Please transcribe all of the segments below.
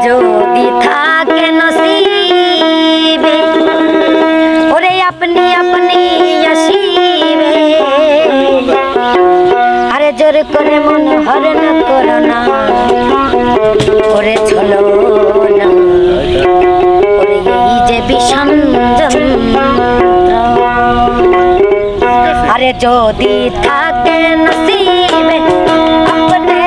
যদি থাকে নসিবে ওরে আপনি আপনি আসিবে আরে জোর করে মন হরণ করো না ওরে চলো না ওরে এই যে বিষম আরে যদি থাকে নসিবে আপনি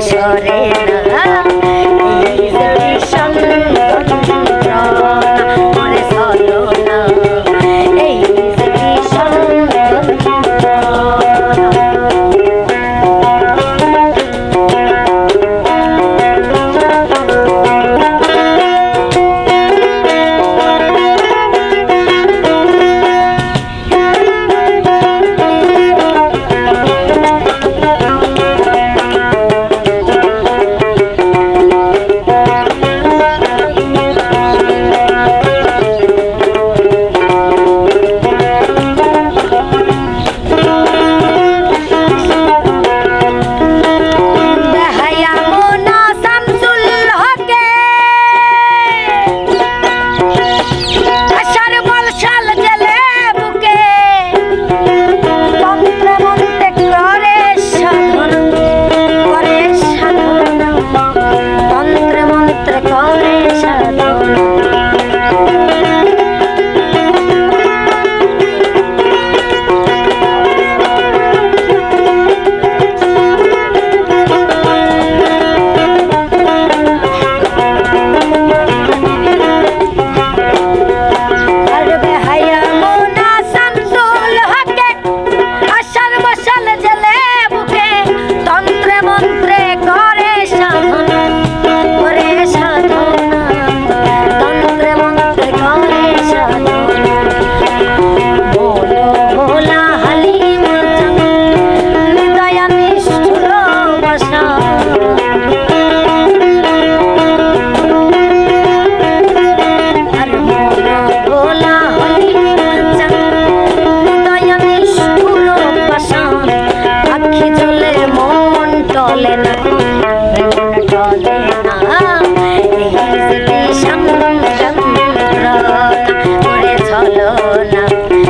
সরে না sola.